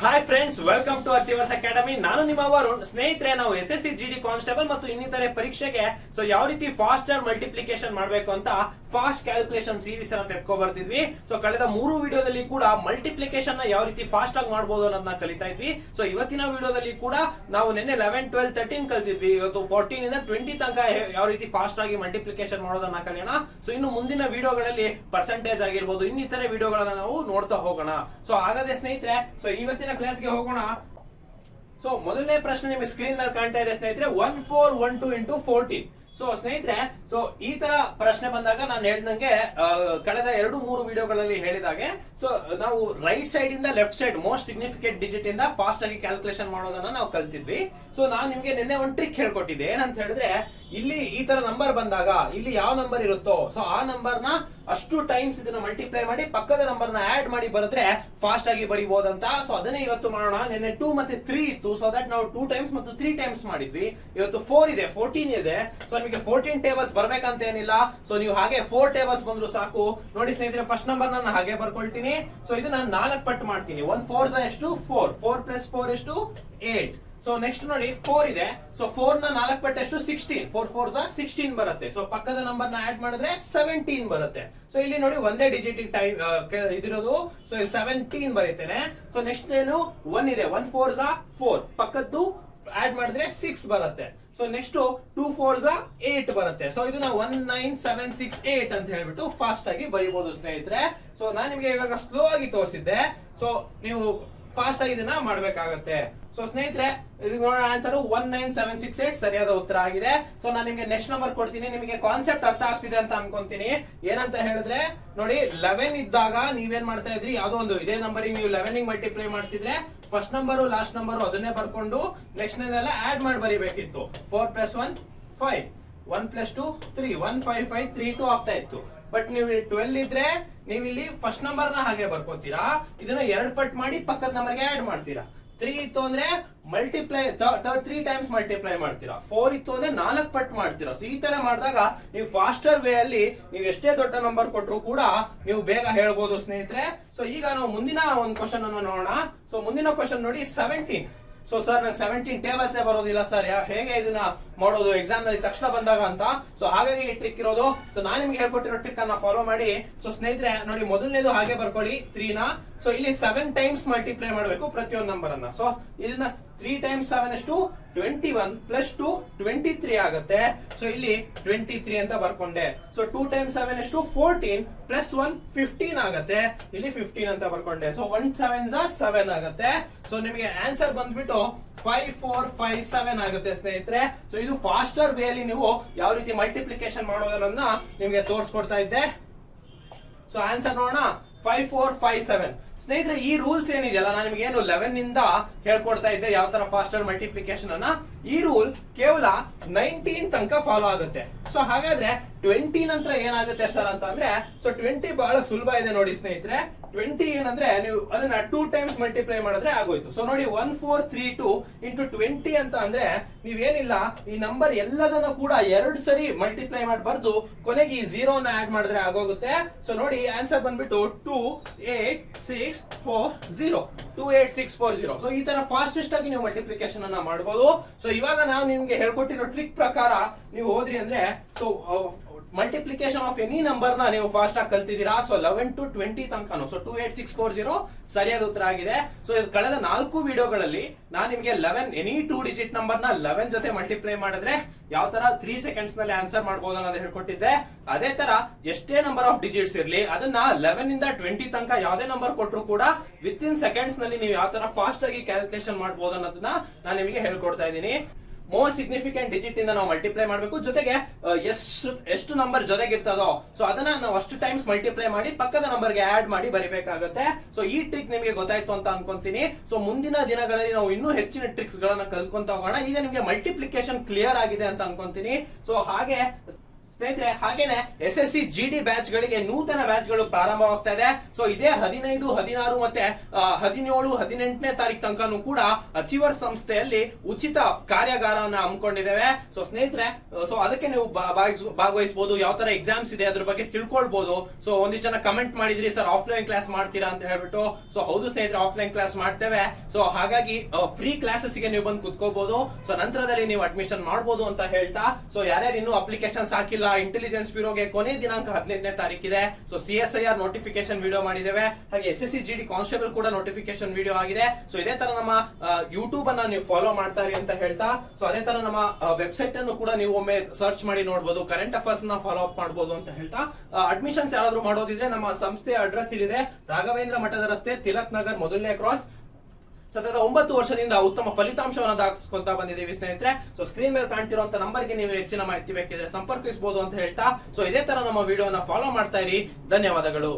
Hi friends welcome to achievers academy ನಾನು ನಿಮ್ಮ ವರುಣ್. ಸ್ನೇಹಿತರೆ, ನಾವು S S C G D constable ಮತ್ತು ಇನ್ನಿತರೆ ಪರೀಕ್ಷೆಗೆ ಸೊ ಯಾವ ರೀತಿ ಫಾಸ್ಟರ್ ಮಲ್ಟಿಪ್ಲಿಕೇಶನ್ ಮಾಡಬೇಕು ಅಂತ ಫಾಸ್ಟ್ ಕ್ಯಾಲ್ಕುಲೇಷನ್ ಸೀರೀಸ್ ಅನ್ನ ತೆಕ್ಕೋ ಬರ್ತಿದ್ವಿ ಸೊ ಕಳೆದ ಮೂರು ವಿಡಿಯೋದಲ್ಲಿ ಕೂಡ ಮಲ್ಟಿಪ್ಲಿಕೇಶನ್ನ ಯಾವ ರೀತಿ ಫಾಸ್ಟ್ ಆಗಿ ಮಾಡಬಹುದು ಅನ್ನೋದನ್ನ ಕಲಿತಾ ಇದ್ವಿ. ಸೊ ಇವತ್ತಿನ ವಿಡಿಯೋದಲ್ಲಿ ಕೂಡ ನಾವು ನಿನ್ನೆ ಲೆವೆನ್ ಟ್ವೆಲ್ ತರ್ಟೀನ್ ಕಲ್ತಿದ್ವಿ. ಇವತ್ತು ಫೋರ್ಟೀನ್ ಇಂದ ಟ್ವೆಂಟಿ ತನಕ ಯಾವ ರೀತಿ ಫಾಸ್ಟ್ ಆಗಿ ಮಲ್ಟಿಪ್ಲಿಕೇಶನ್ ಮಾಡೋದನ್ನ ಕಲಿಯೋಣ. ಸೊ ಇನ್ನು ಮುಂದಿನ ವಿಡಿಯೋಗಳಲ್ಲಿ ಪರ್ಸೆಂಟೇಜ್ ಆಗಿರ್ಬೋದು, ಇನ್ನಿತರೆ ವಿಡಿಯೋಗಳನ್ನ ನಾವು ನೋಡ್ತಾ ಹೋಗೋಣ. ಸೊ ಹಾಗಾದ್ರೆ ಸ್ನೇಹಿತರೆ ಸೊ ಇವತ್ತಿನ ಕ್ಲಾಸ್ಗೆ ಹೋಗೋಣ. ಸೊ ಮೊದಲನೇ ಪ್ರಶ್ನೆ ನಿಮಗೆ ಸ್ಕ್ರೀನ್ ಮೇಲೆ ಕಾಣ್ತಾ ಇದೆ, ಸ್ನೇಹಿತರೆ one four one two into fourteen so ಸ್ನೇಹಿತರೆ ಸೊ ಈ ತರ ಪ್ರಶ್ನೆ ಬಂದಾಗ ನಾನು ಹೇಳ್ದಂಗೆ ಕಳೆದ ಎರಡು ಮೂರು ವಿಡಿಯೋಗಳಲ್ಲಿ ಹೇಳಿದಾಗೆ ಸೊ ನಾವು ರೈಟ್ ಸೈಡ್ ಇಂದ left side most significant digit ಇಂದ ಫಾಸ್ಟ್ ಆಗಿ ಕ್ಯಾಲ್ಕುಲೇಷನ್ ಮಾಡೋದನ್ನ ನಾವು ಕಲ್ತಿದ್ವಿ. ಸೊ ನಾನು ನಿಮ್ಗೆ ನಿನ್ನೆ ಒಂದು ಟ್ರಿಕ್ ಹೇಳ್ಕೊಟ್ಟಿದ್ದೆ. ಏನಂತ ಹೇಳಿದ್ರೆ, ಇಲ್ಲಿ ಈ ತರ ನಂಬರ್ ಬಂದಾಗ, ಇಲ್ಲಿ ಯಾವ ನಂಬರ್ ಇರುತ್ತೋ ಸೊ ಆ ನಂಬರ್ನ ಅಷ್ಟು ಟೈಮ್ಸ್ ಇದನ್ನ ಮಲ್ಟಿಪ್ಲೈ ಮಾಡಿ ಪಕ್ಕದ ನಂಬರ್ನ ಆಡ್ ಮಾಡಿ ಬರೆದ್ರೆ ಫಾಸ್ಟ್ ಆಗಿ ಬರಿಬಹುದಂತ ಸೊ ಅದನ್ನೇ ಇವತ್ತು ಮಾಡೋಣ. ನಿನ್ನೆ ಟೂ ಮತ್ತೆ ತ್ರೀ ಇತ್ತು. ಸೊ ದಟ್ ನಾವು ಟೂ ಟೈಮ್ಸ್ ಮತ್ತು ತ್ರೀ ಟೈಮ್ಸ್ ಮಾಡಿದ್ವಿ. ಇವತ್ತು ಫೋರ್ ಇದೆ ಫೋರ್ಟೀನ್ ಇದೆ. ಸೊ ನಿಮಗೆ ಫೋರ್ಟೀನ್ ಟೇಬಲ್ಸ್ ಬರ್ಬೇಕಂತ ಏನಿಲ್ಲ. ಸೊ ನೀವು ಹಾಗೆ ಫೋರ್ ಟೇಬಲ್ಸ್ ಬಂದ್ರು ಸಾಕು. ನೋಡಿ ಸ್ನೇಹಿತರೆ ಫಸ್ಟ್ ನಂಬರ್ ನಾನು ಹಾಗೆ ಬರ್ಕೊಳ್ತೀನಿ. ಸೊ ಇದು ನಾನು ನಾಲ್ಕು ಪಟ್ಟು ಮಾಡ್ತೀನಿ. ಒನ್ ಫೋರ್ ಎಷ್ಟು? ಫೋರ್ ಫೋರ್ ಪ್ಲಸ್ ಫೋರ್ ಎಷ್ಟು? ಏಟ್ ಸೊ ನೆಕ್ಸ್ಟ್ ನೋಡಿ ಫೋರ್ ಇದೆ. ಸೊ ಫೋರ್ನ ನಾಲ್ಕು ಪಟ್ಟಷ್ಟು? ಸಿಕ್ಸ್ಟೀನ್ ಫೋರ್ ಫೋರ್ ಸಿಕ್ಸ್ಟೀನ್ ಬರುತ್ತೆ. ಸೊ ಪಕ್ಕದ ನಂಬರ್ನ ಆಡ್ ಮಾಡಿದ್ರೆ ಸೆವೆಂಟೀನ್ ಬರುತ್ತೆ. ಸೊ ಇಲ್ಲಿ ನೋಡಿ ಒಂದೇ ಡಿಜಿಟ್ ಟೈಮ್ ಇದಿರೋದು. ಸೊ ಇಲ್ಲಿ ಸೆವೆಂಟೀನ್ ಬರೀತೇನೆ. ಸೊ ನೆಕ್ಸ್ಟ್ ಏನು? ಒನ್ ಇದೆ. ಒನ್ ಫೋರ್ ಫೋರ್ ಪಕ್ಕದ್ದು ಆಡ್ ಮಾಡಿದ್ರೆ ಸಿಕ್ಸ್ ಬರುತ್ತೆ. So next two four eight ಬರುತ್ತೆ. ಸೊ ಇದನ್ನ one nine seven six eight ಅಂತ ಹೇಳ್ಬಿಟ್ಟು ಫಾಸ್ಟ್ ಆಗಿ ಬರೀಬಹುದು ಸ್ನೇಹಿತರೆ. ಸೊ ನಾನು ನಿಮ್ಗೆ ಇವಾಗ ಸ್ಲೋ ಆಗಿ ತೋರಿಸಿದ್ದೆ. ಸೊ ನೀವು ಫಾಸ್ಟ್ ಆಗಿ ಇದನ್ನ ಮಾಡ್ಬೇಕಾಗತ್ತೆ. ಸೊ ಸ್ನೇಹಿತರೆ ನೋಡೋಣ answer one nine seven six eight ಸರಿಯಾದ ಉತ್ತರ ಆಗಿದೆ. ಸೊ ನಾನು ನಿಮಗೆ ನೆಕ್ಸ್ಟ್ ನಂಬರ್ ಕೊಡ್ತೀನಿ. ನಿಮಗೆ ಕಾನ್ಸೆಪ್ಟ್ ಅರ್ಥ ಆಗ್ತಿದೆ ಅಂತ ಅನ್ಕೊಂತೀನಿ. ಏನಂತ ಹೇಳಿದ್ರೆ, ನೋಡಿ ಲೆವೆನ್ ಇದ್ದಾಗ ನೀವೇನ್ ಮಾಡ್ತಾ ಇದ್ರಿ? ಯಾವ್ದೋ ಒಂದು ಇದೇ ನಂಬರ್ ನೀವು ಲೆವೆನ್ ಮಲ್ಟಿಪ್ಲೈ ಮಾಡ್ತಿದ್ರೆ ಫಸ್ಟ್ ನಂಬರು ಲಾಸ್ಟ್ ನಂಬರು ಅದನ್ನೇ ಬರ್ಕೊಂಡು ನೆಕ್ಸ್ಟ್ ನೆಲ್ಲ ಆಡ್ ಮಾಡಿ ಬರೀಬೇಕಿತ್ತು. Four plus one five one plus two three one five five three two ಆಗ್ತಾ ಇತ್ತು. ಬಟ್ ನೀವು ಟ್ವೆಲ್ ಇದ್ರೆ ನೀವು ಇಲ್ಲಿ ಫಸ್ಟ್ ನಂಬರ್ನ ಹಾಗೆ ಬರ್ಕೋತೀರಾ? ಇದನ್ನ ಎರಡ್ ಪಟ್ ಮಾಡಿ ಪಕ್ಕದ ನಂಬರ್ಗೆ ಆಡ್ ಮಾಡ್ತೀರಾ. ತ್ರೀ ಇತ್ತು ಅಂದ್ರೆ ಮಲ್ಟಿಪ್ಲೈ ತ್ರೀ ಟೈಮ್ಸ್ ಮಲ್ಟಿಪ್ಲೈ ಮಾಡ್ತೀರಾ. ಫೋರ್ ಇತ್ತು ಅಂದ್ರೆ ನಾಲ್ಕು ಪಟ್ ಮಾಡ್ತೀರಾ. ಸೊ ಈ ತರ ಮಾಡಿದಾಗ ನೀವು ಫಾಸ್ಟರ್ ವೇ ಅಲ್ಲಿ ನೀವು ಎಷ್ಟೇ ದೊಡ್ಡ ನಂಬರ್ ಕೊಟ್ಟರು ಕೂಡ ನೀವು ಬೇಗ ಹೇಳ್ಬೋದು ಸ್ನೇಹಿತರೆ. ಸೊ ಈಗ ನಾವು ಮುಂದಿನ ಒಂದು ಕ್ವಶನ್ ಅನ್ನು ನೋಡೋಣ. ಸೊ ಮುಂದಿನ ಕ್ವಶನ್ ನೋಡಿ ಸೆವೆಂಟೀನ್ ಸೊ ಸರ್ ನಂಗೆ ಸೆವೆಂಟೀನ್ ಟೇಬಲ್ಸ್ ಬರೋದಿಲ್ಲ ಸರ್ ಹೇಗೆ ಇದನ್ನ ಮಾಡೋದು? ಎಕ್ಸಾಮ್ನಲ್ಲಿ ತಕ್ಷಣ ಬಂದಾಗ ಅಂತ. ಸೊ ಹಾಗಾಗಿ ಈ ಟ್ರಿಕ್ ಇರೋದು. ಸೊ ನಾನು ನಿಮ್ಗೆ ಹೇಳ್ಕೊಟ್ಟಿರೋ ಟ್ರಿಕ್ ಅನ್ನ ಫಾಲೋ ಮಾಡಿ. ಸೊ ಸ್ನೇಹಿತರೆ, ನೋಡಿ, ಮೊದಲನೇದು ಹಾಗೆ ಬರ್ಕೊಳ್ಳಿ. ತ್ರೀನ ಸೊ ಇಲ್ಲಿ ಸೆವೆನ್ ಟೈಮ್ಸ್ ಮಲ್ಟಿಪ್ಲೈ ಮಾಡಬೇಕು ಪ್ರತಿಯೊಂದು ನಂಬರ್ ಅನ್ನ. ಸೊ ಇದನ್ನ ತ್ರೀ ಟೈಮ್ಸ್ ಸೆವೆನ್ ಎಷ್ಟು twenty one plus two twenty three ಆಗುತ್ತೆ. ಸೊ ಇಲ್ಲಿ ಟ್ವೆಂಟಿ ತ್ರೀ ಅಂತ ಬರ್ಕೊಂಡೆ. ಸೊ ಟೂ ಟೈಮ್ಸ್ ಸೆವೆನ್ ಎಷ್ಟು ಫೋರ್ಟೀನ್ ಪ್ಲಸ್ ಒನ್ ಫಿಫ್ಟೀನ್ ಆಗುತ್ತೆ. ಇಲ್ಲಿ ಫಿಫ್ಟೀನ್ ಅಂತ ಬರ್ಕೊಂಡೆ. ಸೊ ಒನ್ ಸೆವೆನ್ ಸೆವೆನ್ ಆಗುತ್ತೆ. ಸೊ ನಿಮಗೆ ಆನ್ಸರ್ ಬಂದ್ಬಿಟ್ಟು ಫೈವ್ ಫೋರ್ ಫೈವ್ ಸೆವೆನ್ ಆಗುತ್ತೆ, ಸ್ನೇಹಿತರೆ. ಸೊ ಇದು ಫಾಸ್ಟರ್ ವೇ ಅಲ್ಲಿ ನೀವು ಯಾವ ರೀತಿ ಮಲ್ಟಿಪ್ಲಿಕೇಶನ್ ಮಾಡೋದನ್ನ ನಿಮಗೆ ತೋರಿಸ್ಕೊಡ್ತಾ ಇದ್ದೆ. ಸೊ ಆನ್ಸರ್ ನೋಡೋಣ. ಫೈವ್ ಫೋರ್ ಫೈವ್ ಸೆವೆನ್ ಸ್ನೇಹಿತರೆ, ಈ ರೂಲ್ಸ್ ಏನಿದೆಯಲ್ಲ, ನಾನು ನಿಮ್ಗೆ ಏನು ಲೆವೆನ್ ಇಂದ ಹೇಳ್ಕೊಡ್ತಾ ಇದ್ದೆ ಯಾವ ತರ ಫಾಸ್ಟರ್ ಮಲ್ಟಿಪ್ಲಿಕೇಶನ್ ಅನ್ನ. ಈ ರೂಲ್ ಕೇವಲ ನೈನ್ಟೀನ್ ತನಕ ಫಾಲೋ ಆಗುತ್ತೆ. ಸೊ ಹಾಗಾದ್ರೆ ಟ್ವೆಂಟಿ ನಂತರ ಏನಾಗುತ್ತೆ ಸರ್ ಅಂತ ಅಂದ್ರೆ ಸೊ ಟ್ವೆಂಟಿ ಬಹಳ ಸುಲಭ ಇದೆ ನೋಡಿ ಸ್ನೇಹಿತರೆ. ಟ್ವೆಂಟಿ ಏನಂದ್ರೆ ನೀವು ಅದನ್ನ ಟೂ ಟೈಮ್ಸ್ ಮಲ್ಟಿಪ್ಲೈ ಮಾಡಿದ್ರೆ ಆಗೋಯ್ತು. ಸೊ ನೋಡಿ one four three two into twenty ಅಂತ ಅಂದ್ರೆ ನೀವೇನಿಲ್ಲ, ಈ ನಂಬರ್ ಎಲ್ಲದನ್ನು ಕೂಡ ಎರಡು ಸರಿ ಮಲ್ಟಿಪ್ಲೈ ಮಾಡಬಾರ್ದು. ಬರ್ದು ಕೊನೆಗೆ ಈ ಝೀರೋನ ಆಡ್ ಮಾಡಿದ್ರೆ ಆಗೋಗುತ್ತೆ. ಸೊ ನೋಡಿ ಆನ್ಸರ್ ಬಂದ್ಬಿಟ್ಟು two eight six four zero two eight six four zero so ಈ ತರ ಫಾಸ್ಟೆಸ್ಟ್ ಆಗಿ ನೀವು ಮಲ್ಟಿಪ್ಲಿಕೇಶನ್ ಅನ್ನ ಮಾಡಬಹುದು ಸೊ ಇವಾಗ ನಾವು ನಿಮ್ಗೆ ಹೇಳ್ಕೊಟ್ಟಿರೋ ಟ್ರಿಕ್ ಪ್ರಕಾರ ನೀವು ಹೋದ್ರಿ ಅಂದ್ರೆ ಸೊ ಮಲ್ಟಿಪ್ಲಿಕೇಶನ್ ಆಫ್ ಎನಿ ನಂಬರ್ನ ನೀವು ಫಾಸ್ಟ್ ಆಗಿ ಕಲ್ತಿದ್ದೀರಾ? So eleven to twenty ತನಕನು. So two eight six four zero ಸರಿಯಾದ ಉತ್ತರ ಆಗಿದೆ. ಸೊ ಇದು ಕಳೆದ ನಾಲ್ಕು ವಿಡಿಯೋಗಳಲ್ಲಿ ನಾನು ನಿಮಗೆ ಲೆವೆನ್ ಎನಿ ಟೂ ಡಿಜಿಟ್ ನಂಬರ್ನ ಲೆವೆನ್ ಜೊತೆ ಮಲ್ಟಿಪ್ಲೈ ಮಾಡಿದ್ರೆ ಯಾವ ತರ ತ್ರೀ ಸೆಕೆಂಡ್ಸ್ನಲ್ಲಿ ಆನ್ಸರ್ ಮಾಡಬಹುದು ಅನ್ನೋದು ಹೇಳ್ಕೊಟ್ಟಿದ್ದೆ. ಅದೇ ತರ ಎಷ್ಟೇ ನಂಬರ್ ಆಫ್ ಡಿಜಿಟ್ಸ್ ಇರಲಿ, ಅದನ್ನ ಲೆವೆನ್ ಇಂದ ಟ್ವೆಂಟಿ ತನಕ ಯಾವುದೇ ನಂಬರ್ ಕೊಟ್ಟರು ಕೂಡ ವಿತ್ ಇನ್ ಸೆಕೆಂಡ್ಸ್ನಲ್ಲಿ ನೀವು ಯಾವ ತರ ಫಾಸ್ಟ್ ಆಗಿ ಕ್ಯಾಲ್ಕುಲೇಷನ್ ಮಾಡಬಹುದು ಅನ್ನೋದನ್ನ ನಾನು ನಿಮಗೆ ಹೇಳ್ಕೊಡ್ತಾ ಇದ್ದೀನಿ. ಮೋರ್ ಸಿಗ್ನಿಫಿಕೆಂಟ್ ಡಿಜಿಟ್ ಇಂದ ನಾವು ಮಲ್ಟಿಪ್ಲೈ ಮಾಡಬೇಕು. ಜೊತೆಗೆ ಎಷ್ಟು ಎಷ್ಟು ನಂಬರ್ ಜೊತೆಗಿರ್ತದೋ ಸೊ ಅದನ್ನ ನಾವು ಅಷ್ಟು ಟೈಮ್ಸ್ ಮಲ್ಟಿಪ್ಲೈ ಮಾಡಿ ಪಕ್ಕದ ನಂಬರ್ಗೆ ಆಡ್ ಮಾಡಿ ಬರಿಬೇಕಾಗುತ್ತೆ. ಸೊ ಈ ಟ್ರಿಕ್ ನಿಮಗೆ ಗೊತ್ತಾಯ್ತು ಅಂತ ಅನ್ಕೊಂತೀನಿ. ಸೊ ಮುಂದಿನ ದಿನಗಳಲ್ಲಿ ನಾವು ಇನ್ನೂ ಹೆಚ್ಚಿನ ಟ್ರಿಕ್ಸ್ ಗಳನ್ನ ಕಲ್ತ್ಕೊಂತ ಹೋಗೋಣ. ಈಗ ನಿಮಗೆ ಮಲ್ಟಿಪ್ಲಿಕೇಶನ್ ಕ್ಲಿಯರ್ ಆಗಿದೆ ಅಂತ ಅನ್ಕೊಂತೀನಿ. ಸೊ ಹಾಗೆ ಸ್ನೇಹಿತರೆ, ಹಾಗೇನೆ S S C G D batch ಗಳಿಗೆ ನೂತನ ಬ್ಯಾಚ್ಗಳು ಪ್ರಾರಂಭವಾಗ್ತಾ ಇದೆ. ಸೊ ಇದೇ ಹದಿನೈದು, ಹದಿನಾರು ಮತ್ತೆ ಹದಿನೇಳು, ಹದಿನೆಂಟನೇ ತಾರೀಕು ತನಕನೂ ಕೂಡ ಅಚೀವರ್ ಸಂಸ್ಥೆಯಲ್ಲಿ ಉಚಿತ ಕಾರ್ಯಾಗಾರವನ್ನ ಹಮ್ಮಿಕೊಂಡಿದ್ದೇವೆ. ಸೊ ಸ್ನೇಹಿತರೆ ಸೊ ಅದಕ್ಕೆ ನೀವು ಭಾಗವಹಿಸಬಹುದು ಯಾವ ತರ ಎಕ್ಸಾಮ್ಸ್ ಇದೆ ಅದ್ರ ಬಗ್ಗೆ ತಿಳ್ಕೊಳ್ಬಹುದು ಸೊ ಒಂದಿಷ್ಟು ಜನ ಕಮೆಂಟ್ ಮಾಡಿದ್ರಿ, ಸರ್ ಆಫ್ಲೈನ್ ಕ್ಲಾಸ್ ಮಾಡ್ತೀರಾ? ಅಂತ ಹೇಳ್ಬಿಟ್ಟು. ಸೊ ಹೌದು ಸ್ನೇಹಿತರೆ ಆಫ್ಲೈನ್ ಕ್ಲಾಸ್ ಮಾಡ್ತೇವೆ. ಸೊ ಹಾಗಾಗಿ ಫ್ರೀ ಕ್ಲಾಸಸ್ಗೆ ನೀವು ಬಂದು ಕುತ್ಕೋಬಹುದು ಸೊ ನಂತರದಲ್ಲಿ ನೀವು ಅಡ್ಮಿಷನ್ ಮಾಡಬಹುದು ಅಂತ ಹೇಳ್ತಾ. ಸೊ ಯಾರ್ಯಾರು ಇನ್ನೂ ಅಪ್ಲಿಕೇಶನ್ಸ್ ಹಾಕಿಲ್ಲ ಇಂಟೆಲಿಜೆನ್ಸ್ ಬ್ಯೂರೋಗೆ ಕೊನೆ ದಿನಾಂಕ ಹದಿನೈದನೇ ತಾರೀಕಿದೆ so C S I R notification video ಮಾಡಿದ್ದೇವೆ. ಹಾಗೆ S S C G D constable ಕೂಡ ನೋಟಿಫಿಕೇಶನ್ ವಿಡಿಯೋ ಆಗಿದೆ. ಸೊ ಇದೇ ತರ ನಮ್ಮ ಯೂಟ್ಯೂಬ್ ಅನ್ನ ನೀವು ಫಾಲೋ ಮಾಡ್ತಾ ಅಂತ ಹೇಳ್ತಾ. ಸೊ ಅದೇ ತರ ನಮ್ಮ ವೆಬ್ಸೈಟ್ ಅನ್ನು ಕೂಡ ನೀವು ಒಮ್ಮೆ ಸರ್ಚ್ ಮಾಡಿ ನೋಡಬಹುದು ಕರೆಂಟ್ ಅಫೇರ್ಸ್ನ ಫಾಲೋ ಅಪ್ ಮಾಡಬಹುದು ಅಂತ ಹೇಳ್ತಾ. ಅಡ್ಮಿಷನ್ಸ್ ಯಾರಾದ್ರೂ ಮಾಡೋದಿದ್ರೆ ನಮ್ಮ ಸಂಸ್ಥೆಯ ಅಡ್ರೆಸ್ ಇಲ್ಲಿದೆ. ರಾಘವೇಂದ್ರ ಮಠದ ರಸ್ತೆ, ತಿಲಕ್ ನಗರ್, ಮೊದಲನೇ ಕ್ರಾಸ್ ಸತತ ಒಂಬತ್ತು ವರ್ಷದಿಂದ ಉತ್ತಮ ಫಲಿತಾಂಶವನ್ನು ದಾಖಲಿಸ್ಕೊಂತ ಬಂದಿದ್ದೀವಿ ಸ್ನೇಹಿತರೆ. ಸೊ ಸ್ಕ್ರೀನ್ ಮೇಲೆ ಕಾಣ್ತಿರುವಂತ ನಂಬರ್ಗೆ ನೀವು ಹೆಚ್ಚಿನ ಮಾಹಿತಿ ಬೇಕಿದ್ರೆ ಸಂಪರ್ಕಿಸಬಹುದು ಅಂತ ಹೇಳ್ತಾ. ಸೊ ಇದೇ ತರ ನಮ್ಮ ವಿಡಿಯೋನ ಫಾಲೋ ಮಾಡ್ತಾ ಇರಿ. ಧನ್ಯವಾದಗಳು.